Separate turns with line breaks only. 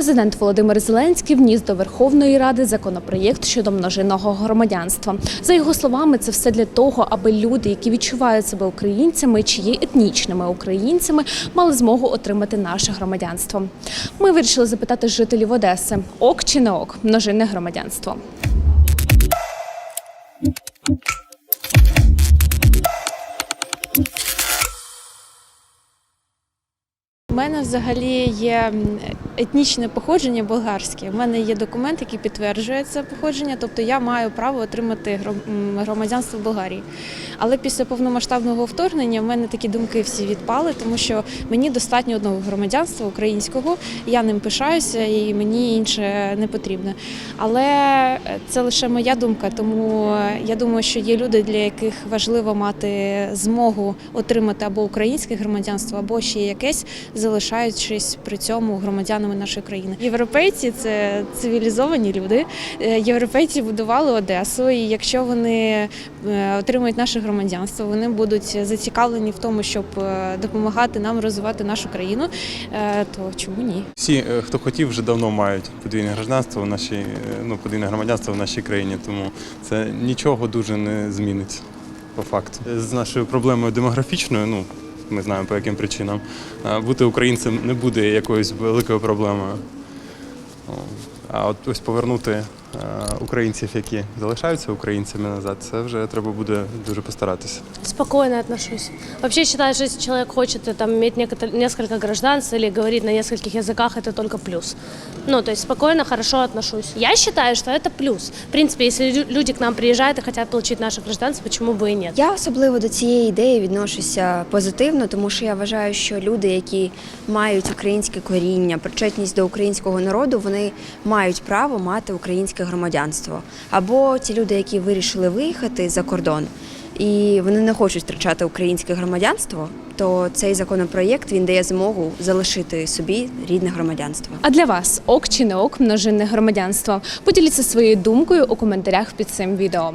Президент Володимир Зеленський вніс до Верховної Ради законопроєкт щодо множинного громадянства. За його словами, це все для того, аби люди, які відчувають себе українцями чи є етнічними українцями, мали змогу отримати наше громадянство. Ми вирішили запитати жителів Одеси: ок чи не ок множинне громадянство.
У мене взагалі є етнічне походження болгарське. У мене є документ, який підтверджує це походження, тобто я маю право отримати громадянство Болгарії. Але після повномасштабного вторгнення в мене такі думки всі відпали, тому що мені достатньо одного громадянства українського, я ним пишаюся і мені інше не потрібно. Але е, це лише моя думка, тому я думаю, що є люди, для яких важливо мати змогу отримати або українське громадянство, або ще якесь, залишаючись при цьому громадянами нашої країни. Європейці це цивілізовані люди. Е, Європейці будували Одесу, і якщо вони е, отримують наше громадянство, вони будуть зацікавлені в тому, щоб е, допомагати нам розвивати нашу країну. То чому ні?
Всі, хто хотів, вже давно мають подвійне громадянство в нашій, ну, подвійне громадянство в нашій країні, тому це нічого дуже не зміниться по факту. З нашою проблемою демографічною, ну ми знаємо по яким причинам, е, бути українцем не буде якоюсь великою проблемою. А от ось повернути українців, які залишаються українцями назад, це вже треба буде дуже постаратися.
Спокойно отношусь. Вообще считаю, что если человек хочет э, там, иметь некотор- несколько гражданств или говорить на нескольких языках, это только плюс. Ну, то есть спокойно, хорошо отношусь. Я считаю, что это плюс. В принципе, если лю- люди к нам приезжают и хотят получить наше гражданство, почему бы и нет?
Я особливо до цієї ідеї відношуся позитивно, тому що я вважаю, що люди, які мають українське коріння, причетність до українського народу, вони мають право мати українське громадянство. Або ті люди, які вирішили виїхати за кордон. І вони не хочуть втрачати українське громадянство, то цей законопроєкт він дає змогу залишити собі рідне громадянство.
А для вас ок чи не ок множинне громадянство? Поділіться своєю думкою у коментарях під цим відео.